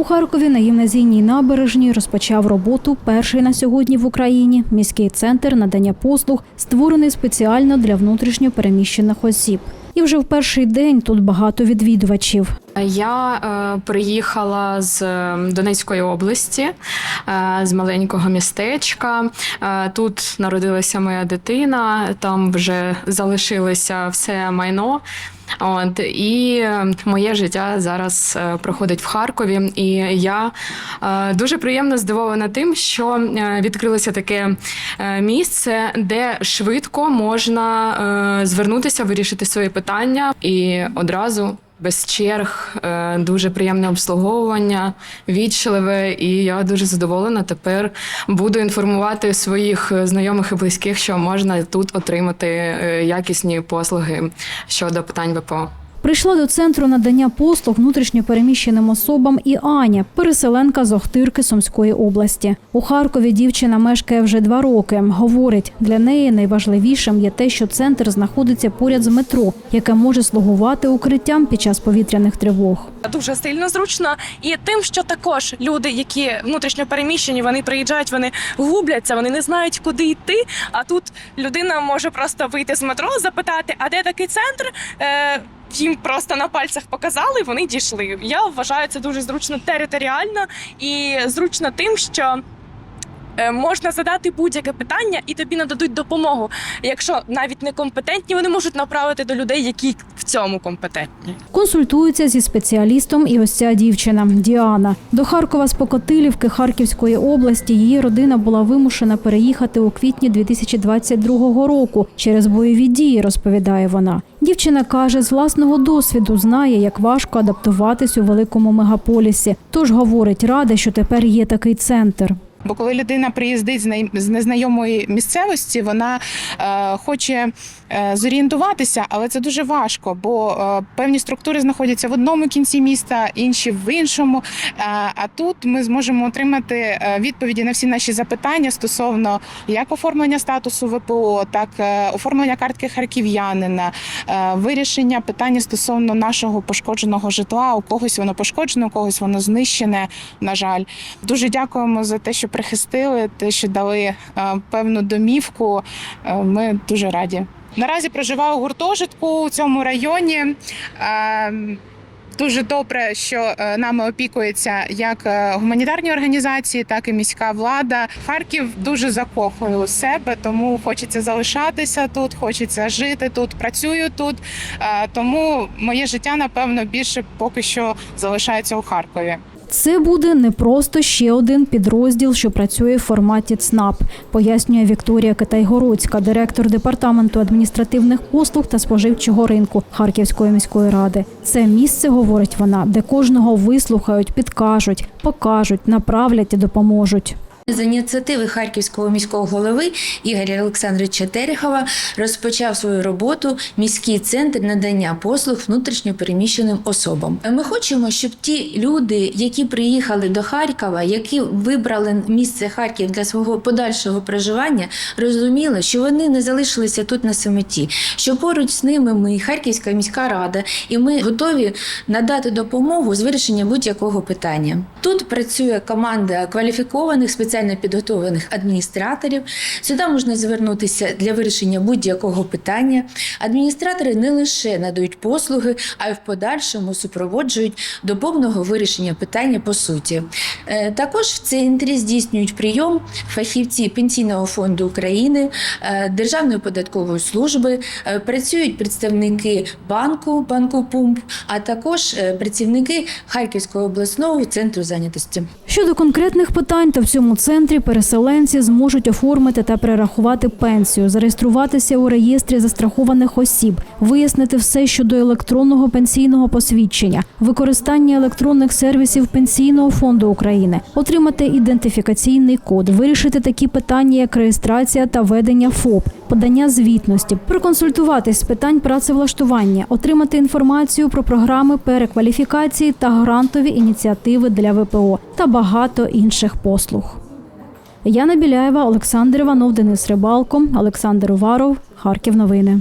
У Харкові на гімназійній набережній розпочав роботу перший на сьогодні в Україні міський центр надання послуг, створений спеціально для внутрішньо переміщених осіб. І вже в перший день тут багато відвідувачів. Я е, приїхала з е, Донецької області, е, з маленького містечка. Е, тут народилася моя дитина, там вже залишилося все майно. От і е, моє життя зараз е, проходить в Харкові, і я дуже приємно здивована тим, що відкрилося таке місце, де швидко можна звернутися, вирішити свої питання і одразу. Без черг, е, дуже приємне обслуговування, вічливе, і я дуже задоволена. Тепер буду інформувати своїх е, знайомих і близьких, що можна тут отримати е, якісні послуги щодо питань ВПО. Прийшла до центру надання послуг внутрішньо переміщеним особам і Аня, переселенка з Охтирки Сумської області. У Харкові дівчина мешкає вже два роки. Говорить, для неї найважливішим є те, що центр знаходиться поряд з метро, яке може слугувати укриттям під час повітряних тривог. дуже сильно зручно, і тим, що також люди, які внутрішньо переміщені, вони приїжджають, вони губляться, вони не знають, куди йти. А тут людина може просто вийти з метро, запитати, а де такий центр. Їм просто на пальцях показали, вони дійшли. Я вважаю це дуже зручно територіально і зручно тим, що. Е, Можна задати будь-яке питання, і тобі нададуть допомогу. Якщо навіть не компетентні, вони можуть направити до людей, які в цьому компетентні. Консультується зі спеціалістом і ось ця дівчина Діана. До Харкова з Покотилівки Харківської області її родина була вимушена переїхати у квітні 2022 року через бойові дії, розповідає вона. Дівчина каже, з власного досвіду знає, як важко адаптуватись у великому мегаполісі. Тож говорить, рада, що тепер є такий центр. Бо коли людина приїздить з незнайомої місцевості, вона е, хоче е, зорієнтуватися, але це дуже важко, бо е, певні структури знаходяться в одному кінці міста, інші в іншому. Е, а тут ми зможемо отримати е, відповіді на всі наші запитання стосовно як оформлення статусу ВПО, так е, оформлення картки харків'янина, е, вирішення питання стосовно нашого пошкодженого житла. У когось воно пошкоджено, у когось воно знищене. На жаль, дуже дякуємо за те, що прихистили, те, що дали е, певну домівку. Е, Ми дуже раді. Наразі проживаю у гуртожитку у цьому районі. Е, Дуже добре, що нами опікується як гуманітарні організації, так і міська влада. Харків дуже закохує у себе, тому хочеться залишатися тут, хочеться жити тут, працюю тут. Тому моє життя, напевно, більше поки що залишається у Харкові. Це буде не просто ще один підрозділ, що працює в форматі ЦНАП, пояснює Вікторія Китайгородська, директор департаменту адміністративних послуг та споживчого ринку Харківської міської ради. Це місце, говорить вона, де кожного вислухають, підкажуть, покажуть, направлять і допоможуть. За ініціативи харківського міського голови Ігоря Олександровича Терехова розпочав свою роботу міський центр надання послуг внутрішньо переміщеним особам. Ми хочемо, щоб ті люди, які приїхали до Харкова, які вибрали місце Харків для свого подальшого проживання, розуміли, що вони не залишилися тут на самоті, що поруч з ними ми, Харківська міська рада, і ми готові надати допомогу з вирішення будь-якого питання. Тут працює команда кваліфікованих спеціально підготовлених адміністраторів. Сюди можна звернутися для вирішення будь-якого питання. Адміністратори не лише надають послуги, а й в подальшому супроводжують до повного вирішення питання по суті. Е, Також в центрі здійснюють прийом фахівці Пенсійного фонду України, е, Державної податкової служби, е, працюють представники банку, банку Пумп, а також працівники Харківського обласного центру зайнятості. Щодо конкретних питань, то в цьому центрі переселенці зможуть оформити та перерахувати пенсію, зареєструватися у реєстрі застрахованих осіб, вияснити все щодо електронного пенсійного посвідчення, використання електронних сервісів Пенсійного фонду України, отримати ідентифікаційний код, вирішити такі питання, як реєстрація та ведення ФОП, подання звітності, проконсультуватись з питань працевлаштування, отримати інформацію про програми перекваліфікації та грантові ініціативи для ВПО та багато інших послуг. Яна Біляєва, Олександр Іванов, Денис Рибалко, Олександр Уваров, Харків. Новини.